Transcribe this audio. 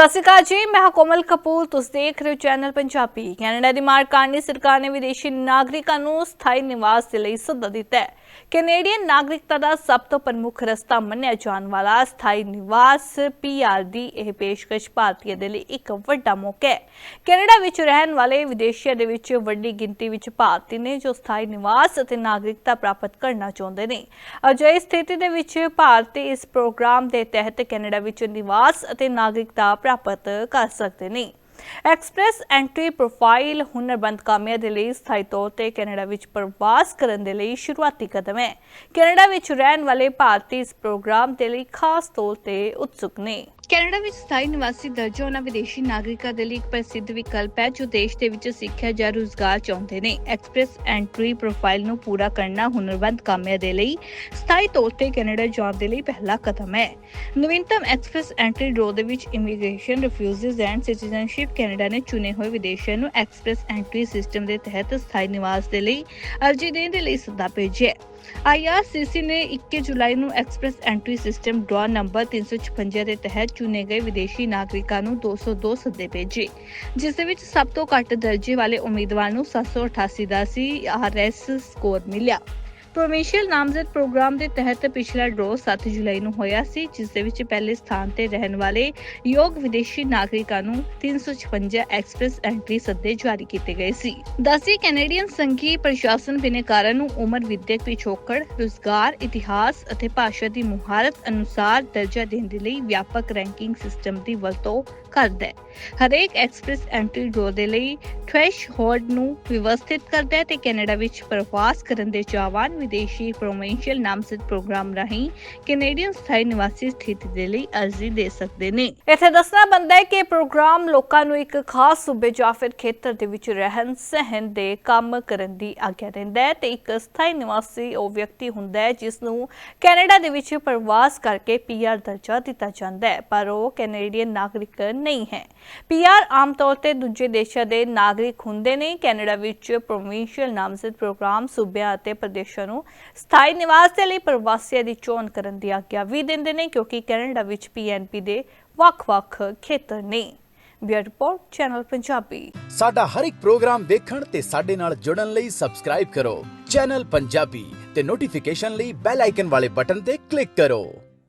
ਸਤਿ ਸ਼੍ਰੀ ਅਕਾਲ ਜੀ, ਮੈਂ ਕੋਮਲ ਕਪੂਰ, ਤੁਸੀਂ ਦੇਖ ਰਹੇ ਹੋ ਚੈਨਲ ਪੰਜਾਬੀ। ਕੈਨੇਡਾ ਦੀ ਮਾਰਕਾਨੀ ਸਰਕਾਰ ਨੇ ਵਿਦੇਸ਼ੀ ਨਾਗਰਿਕਾਂ ਨੂੰ ਸਥਾਈ ਨਿਵਾਸ ਦੇ ਲਈ ਸੱਦਾ ਦਿੱਤਾ ਹੈ। ਕੈਨੇਡੀਅਨ ਨਾਗਰਿਕਤਾ ਦਾ ਸਭ ਤੋਂ ਪ੍ਰਮੁੱਖ ਰਸਤਾ ਮੰਨਿਆ ਜਾਣ ਵਾਲਾ ਸਥਾਈ ਨਿਵਾਸ ਪੀਆਰ ਦੀ ਇਹ ਪੇਸ਼ਕਸ਼ ਭਾਰਤੀਆਂ ਦੇ ਲਈ ਇੱਕ ਵੱਡਾ ਮੌਕਾ ਹੈ। ਕੈਨੇਡਾ ਵਿੱਚ ਰਹਿਣ ਵਾਲੇ ਵਿਦੇਸ਼ੀਆਂ ਦੇ ਵਿੱਚ ਵੱਡੀ ਗਿਣਤੀ ਵਿੱਚ ਭਾਰਤੀ ਨੇ ਜੋ ਸਥਾਈ ਨਿਵਾਸ ਅਤੇ ਨਾਗਰਿਕਤਾ ਪ੍ਰਾਪਤ ਕਰਨਾ ਚਾਹੁੰਦੇ ਨੇ। ਅਜਿਹੀ ਸਥਿਤੀ ਦੇ ਵਿੱਚ ਭਾਰਤੀ ਇਸ ਪ੍ਰੋਗਰਾਮ ਦੇ ਤਹਿਤ ਕੈਨੇਡਾ ਵਿੱਚ ਨਿਵਾਸ ਅਤੇ ਨਾਗਰਿਕਤਾ ਪ੍ਰਾਪਤ ਕਰ ਸਕਦੇ ਨੇ। ਐਕਸਪ੍ਰੈਸ ਐਂਟਰੀ ਪ੍ਰੋਫਾਈਲ ਹੁਨਰਬੰਦ ਕਾਮਿਆਂ ਦੇ ਲਈ ਸਥਾਈ ਤੌਰ ਤੇ ਕੈਨੇਡਾ ਵਿੱਚ ਪ੍ਰਵਾਸ ਕਰਨ ਦੇ ਲਈ ਸ਼ੁਰੂਆਤੀ ਕਦਮ ਹੈ। ਕੈਨੇਡਾ ਵਿੱਚ ਰਹਿਣ ਵਾਲੇ ਭਾਰਤੀ ਇਸ ਪ੍ਰੋਗਰਾਮ ਦੇ ਲਈ ਖਾਸ ਤੌਰ ਤੇ ਉਤਸੁਕ ਨੇ। ਕੈਨੇਡਾ ਵਿੱਚ ਸਥਾਈ ਨਿਵਾਸੀ ਦਰਜਾ ਉਹਨਾਂ ਵਿਦੇਸ਼ੀ ਨਾਗਰਿਕਾਂ ਦੇ ਲਈ ਇੱਕ ਪ੍ਰਸਿੱਧ ਵਿਕਲਪ ਹੈ, ਜੋ ਦੇਸ਼ ਦੇ ਵਿੱਚ ਸਿੱਖਿਆ ਜਾਂ ਰੁਜ਼ਗਾਰ ਚਾਹੁੰਦੇ ਨੇ। ਐਕਸਪ੍ਰੈਸ ਐਂਟਰੀ ਪ੍ਰੋਫਾਈਲ ਨੂੰ ਪੂਰਾ ਕਰਨਾ ਹੁਨਰਬੰਦ ਕਾਮਿਆਂ ਦੇ ਲਈ, ਸਥਾਈ ਤੌਰ ਤੇ ਕੈਨੇਡਾ ਜਾਣ ਦੇ ਲਈ ਪਹਿਲਾ ਕਦਮ ਹੈ। ਨਵੀਨਤਮ ਐਕਸਪ੍ਰੈਸ ਐਂਟਰੀ ਡਰੋ ਦੇ ਵਿੱਚ immigration refugees and citizenship Canada ਨੇ ਚੁਣੇ ਹੋਏ ਵਿਦੇਸ਼ੀਆਂ ਨੂੰ ਐਕਸਪ੍ਰੈਸ ਐਂਟਰੀ ਸਿਸਟਮ ਦੇ ਤਹਿਤ ਸਥਾਈ ਨਿਵਾਸ ਦੇ ਲਈ ਅਰਜ਼ੀ ਦੇਣ ਦੇ ਲਈ ਸੱਦਾ ਭੇਜਿਆ ਹੈ। IRCC ਨੇ 21 ਜੁਲਾਈ ਨੂੰ express entry system draw number 356 ਦੇ ਤਹਿਤ ਚੁਣੇ ਗਏ ਵਿਦੇਸ਼ੀ ਨਾਗਰਿਕਾਂ ਨੂੰ 202 ਸੱਦੇ ਭੇਜੇ, ਜਿਸ ਦੇ ਵਿੱਚ ਸਭ ਤੋਂ ਘੱਟ ਦਰਜੇ ਵਾਲੇ ਉਮੀਦਵਾਰ ਨੂੰ 788 ਦਾ ਸੀ ਆਰਐਸ ਸਕੋਰ ਮਿਲਿਆ ਪ੍ਰੋਵਿੰਸ਼ੀਅਲ ਨਾਮਜ਼ਦ ਪ੍ਰੋਗਰਾਮ ਦੇ ਤਹਿਤ ਪਿਛਲਾ ਡਰੋ 7 ਜੁਲਾਈ ਨੂੰ ਹੋਇਆ ਸੀ, ਜਿਸ ਦੇ ਵਿੱਚ ਪਹਿਲੇ ਸਥਾਨ ਤੇ ਰਹਿਣ ਵਾਲੇ ਯੋਗ ਵਿਦੇਸ਼ੀ ਨਾਗਰਿਕਾਂ ਨੂੰ 356 ਐਕਸਪ੍ਰੈਸ ਐਂਟਰੀ ਸੱਦੇ ਜਾਰੀ ਕੀਤੇ ਗਏ ਸੀ। ਦਸੀ ਕੈਨੇਡੀਅਨ ਸੰਘੀ ਪ੍ਰਸ਼ਾਸਨ ਬਿਨੇਕਾਰਾਂ ਨੂੰ ਉਮਰ ਵਿਦਿਅਕ ਪਿਛੋਕੜ, ਰੁਜ਼ਗਾਰ, ਇਤਿਹਾਸ ਅਤੇ ਭਾਸ਼ਾ ਦੀ ਮੁਹਾਰਤ ਅਨੁਸਾਰ ਦਰਜਾ ਦੇਣ ਦੇ ਲਈ ਵਿਆਪਕ ਰੈਂਕਿੰਗ ਸਿਸਟਮ ਦੀ ਵਰਤੋਂ ਕਰਦਾ ਹੈ। ਹਰੇਕ ਐਕਸਪ੍ਰੈਸ ਐਂਟਰੀ ਡਰੋ ਦੇ ਲਈ ਥ੍ਰੈਸ਼ਹੋਲਡ ਨੂੰ ਵਿਵਸਥਿਤ ਕਰਦਾ ਹੈ ਤੇ ਕੈਨੇਡਾ ਵਿੱਚ ਪ੍ਰਵਾਸ ਕਰਨ ਦੇ ਚਾਹਵਾਨ ਵਿਦੇਸ਼ੀ ਪ੍ਰੋਵਿੰਸ਼ੀਅਲ ਨਾਮਜ਼ਦ ਪ੍ਰੋਗਰਾਮ ਰਾਹੀਂ ਕੈਨੇਡੀਅਨ ਸਥਾਈ ਨਿਵਾਸੀ ਸਥਿਤੀ ਦੇ ਲਈ ਅਰਜ਼ੀ ਦੇ ਸਕਦੇ ਨੇ ਇੱਥੇ ਦੱਸਣਾ ਬੰਦਾ ਹੈ ਕਿ ਪ੍ਰੋਗਰਾਮ ਲੋਕਾਂ ਨੂੰ ਇੱਕ ਖਾਸ ਸੂਬੇ ਜਾਂ ਫਿਰ ਖੇਤਰ ਦੇ ਵਿੱਚ ਰਹਿਣ ਸਹਿਣ ਦੇ ਕੰਮ ਕਰਨ ਦੀ ਆਗਿਆ ਦਿੰਦਾ ਹੈ ਤੇ ਇੱਕ ਸਥਾਈ ਨਿਵਾਸੀ ਉਹ ਵਿਅਕਤੀ ਹੁੰਦਾ ਹੈ ਜਿਸ ਨੂੰ ਕੈਨੇਡਾ ਦੇ ਵਿੱਚ ਪ੍ਰਵਾਸ ਕਰਕੇ ਪੀਆਰ ਦਰਜਾ ਦਿੱਤਾ ਜਾਂਦਾ ਹੈ, ਪਰ ਉਹ ਕੈਨੇਡੀਅਨ ਨਾਗਰਿਕ ਨਹੀਂ ਹੈ। ਪੀਆਰ ਆਮ ਤੌਰ ਤੇ ਦੂਜੇ ਦੇਸ਼ਾਂ ਦੇ ਨਾਗਰਿਕ ਹੁੰਦੇ ਨੇ। ਕੈਨੇਡਾ ਵਿੱਚ ਪ੍ਰੋਵਿੰਸ਼ੀਅਲ ਨਾਮਜ਼ਦ ਪ੍ਰੋਗਰਾਮ ਸੂਬਿਆਂ ਅਤੇ ਪ੍ਰਦੇਸ਼ਾਂ ਨੂੰ ਸਥਾਈ ਨਿਵਾਸ ਦੇ ਲਈ ਪ੍ਰਵਾਸੀਆਂ ਦੀ ਚੋਣ ਕਰਨ ਦੀ ਆਗਿਆ ਵੀ ਦਿੰਦੇ ਨੇ, ਕਿਉਂਕਿ ਕੈਨੇਡਾ ਵਿੱਚ ਪੀਐਨਪੀ ਦੇ ਵੱਖ-ਵੱਖ ਖੇਤਰ ਨੇ। Bureau report, channel Punjabi. ਸਾਡਾ ਹਰ ਇੱਕ ਪ੍ਰੋਗਰਾਮ ਦੇਖਣ ਤੇ ਸਾਡੇ ਨਾਲ ਜੁੜਨ ਲਈ ਸਬਸਕ੍ਰਾਈਬ ਕਰੋ। ਚੈਨਲ ਪੰਜਾਬੀ ਤੇ ਨੋਟੀਫਿਕੇਸ਼ਨ ਲਈ ਬੈਲ ਆਈਕਨ ਵਾਲੇ ਬਟਨ ਤੇ ਕਲਿੱਕ ਕਰੋ।